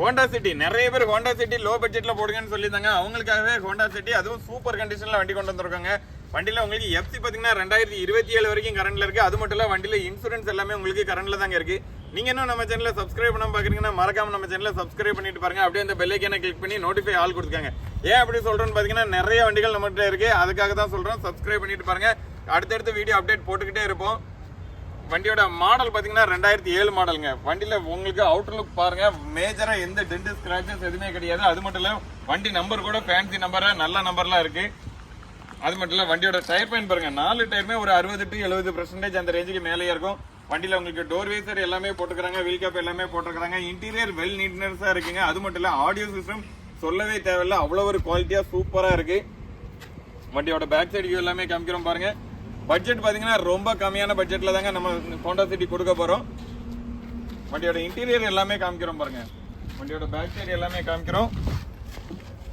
Honda city நிறைய பேர் Honda city low பட்ஜெட்ல போடுங்கன்னு சொல்லியிருந்தாங்க. அவங்களுக்காகவே ஹோண்டா சிட்டி அதுவும் சூப்பர் கண்டிஷன்ல வண்டி கொண்டு வந்திருக்காங்க. வண்டியில உங்களுக்கு எஃப்சி பாத்தீங்கன்னா ரெண்டாயிரத்தி இருபத்தி ஏழு வரைக்கும் கரண்ட்ல இருக்கு. அது மட்டும் இல்ல வண்டியில இன்சூரன்ஸ் எல்லாமே உங்களுக்கு கரண்ட்ல தாங்க இருக்கு. நீங்க இன்னும் நம்ம சேனலை சப்ஸ்கிரைப் பண்ணாம பாக்குறீங்கன்னா மறக்காம நம்ம சேனலை சப்ஸ்கிரைப் பண்ணிட்டு பாருங்க. அப்படியே அந்த பெல் கிளிக் பண்ணி நோட்டிஃபை ஆல் கொடுத்துருக்காங்க ஏன் அப்படி சொல்றேன்னு பாத்தீங்கன்னா நிறைய வண்டிகள் நம்மகிட்ட இருக்கு. அதுக்காக தான் சொல்கிறோம் சப்ஸ்கிரைப் பண்ணிட்டு பாருங்க. அடுத்தடுத்த வீடியோ அப்டேட் போட்டுக்கிட்டே இருப்போம். வண்டியோட மாடல் பார்த்தீங்கன்னா ரெண்டாயிரத்தி ஏழு மாடலுங்க வண்டியில் உங்களுக்கு அவுட்டர் லுக் பாருங்க. மேஜரா எந்த டென்ட் ஸ்கிராச்சஸ் எதுவுமே கிடையாது. அது மட்டும் இல்ல வண்டி நம்பர் கூட ஃபேன்சி நம்பராக நல்ல நம்பர்லாம் இருக்கு. அது மட்டும் இல்ல வண்டியோட டயர் பயன் பாருங்க. நாலு டயருமே ஒரு அறுபது டு எழுபது பர்சன்டேஜ் அந்த ரேஞ்சுக்கு மேலேயே இருக்கும். வண்டியில் உங்களுக்கு டோர் வேசர் எல்லாமே போட்டுக்கிறாங்க வீல் கேப் எல்லாமே போட்டுக்கிறாங்க. இன்டீரியர் வெல் நீட்னஸாக இருக்குங்க. அது மட்டும் இல்லை ஆடியோ சிஸ்டம் சொல்லவே தேவையில்ல. அவ்வளோ ஒரு குவாலிட்டியாக சூப்பராக இருக்குது வண்டியோட பேக் சைடு வியூ எல்லாமே காமிக்கிறோம் பாருங்கள் பட்ஜெட் பார்த்தீங்கன்னா ரொம்ப கம்மியான பட்ஜெட்டில் தாங்க நம்ம ஹோண்டா சிட்டி கொடுக்க போகிறோம் வண்டியோட இன்டீரியர் எல்லாமே காமிக்கிறோம் பாருங்கள் வண்டியோட பேக் சைடு எல்லாமே காமிக்கிறோம்.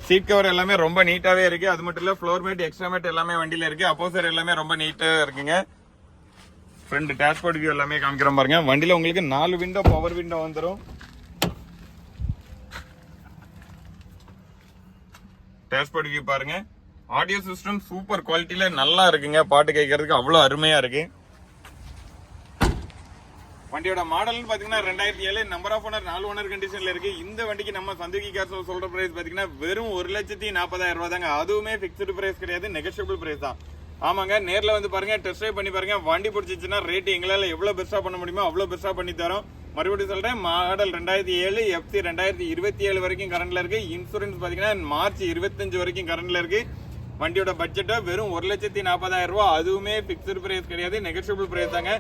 சீட் கவர் எல்லாமே ரொம்ப நீட்டாகவே இருக்குது அது மட்டும் இல்லை ஃப்ளோர் மேட் எக்ஸ்ட்ரா மேட் எல்லாமே வண்டியில இருக்குது அப்போசர் எல்லாமே ரொம்ப நீட்டாக இருக்குங்க. ஃப்ரண்ட் டேஷ்போர்ட் வியூ எல்லாமே காமிக்கிறோம் பாருங்க. வண்டியில் உங்களுக்கு நாலு விண்டோ பவர் விண்டோ வந்துடும் டேஷ்போர்ட் வியூ பாருங்கள் ஆடியோ சிஸ்டம் சூப்பர் குவாலிட்டியில் நல்லா இருக்குங்க. பாட்டு கேட்கறதுக்கு அவ்வளோ அருமையாக இருக்கு. வண்டியோட மாடல்னு பார்த்தீங்கன்னா ரெண்டாயிரத்தி ஏழு நம்பர் ஆஃப் ஓனர் நாலு ஓனர் கண்டிஷனில் இருக்கு. இந்த வண்டிக்கு நம்ம சந்துகி கார் சொல்கிற ப்ரைஸ் பார்த்தீங்கன்னா வெறும் ஒரு லட்சத்தி நாற்பதாயிரம் ரூபா தாங்க. அதுவுமே ஃபிக்ஸ்டு ப்ரைஸ் கிடையாது நெகஷியபிள் ப்ரைஸ் தான். ஆமாங்க நேரில் வந்து பாருங்க டெஸ்ட் ட்ரைவ் பண்ணி பாருங்க. வண்டி பிடிச்சிச்சுன்னா ரேட் எங்களால் எவ்வளோ பெஸ்ட்டாக பண்ண முடியுமோ அவ்வளோ பெஸ்ட்டாக பண்ணி தரோம். மறுபடியும் சொல்கிறேன் மாடல் ரெண்டாயிரத்தி ஏழு எஃப்சி ரெண்டாயிரத்தி இருபத்தி ஏழு வரைக்கும் கரண்டில் இருக்குது இன்சூரன்ஸ் பார்த்தீங்கன்னா மார்ச் இருபத்தஞ்சு வரைக்கும் கரண்டில் இருக்குது வண்டியோட பட்ஜெட்டை வெறும் ஒரு லட்சத்தி நாற்பதாயிரம் ரூபா. அதுவுமே பிக்ஸ்டு பிரைஸ் கிடையாது நெகஷியபிள் பிரைஸ் தாங்க.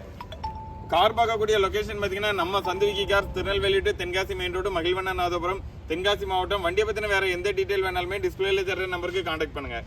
கார் பார்க்கக்கூடிய லொகேஷன் பார்த்தீங்கன்னா நம்ம Santhuvikki car Tirunelveli to Tenkasi main road Magizhvannanathapuram Tenkasi மாவட்டம். வண்டியை பற்றின வேற எந்த டீட்டெயில் வேணாலுமே டிஸ்பிளேல தர நம்பருக்கு காண்டாக்ட் பண்ணுங்க.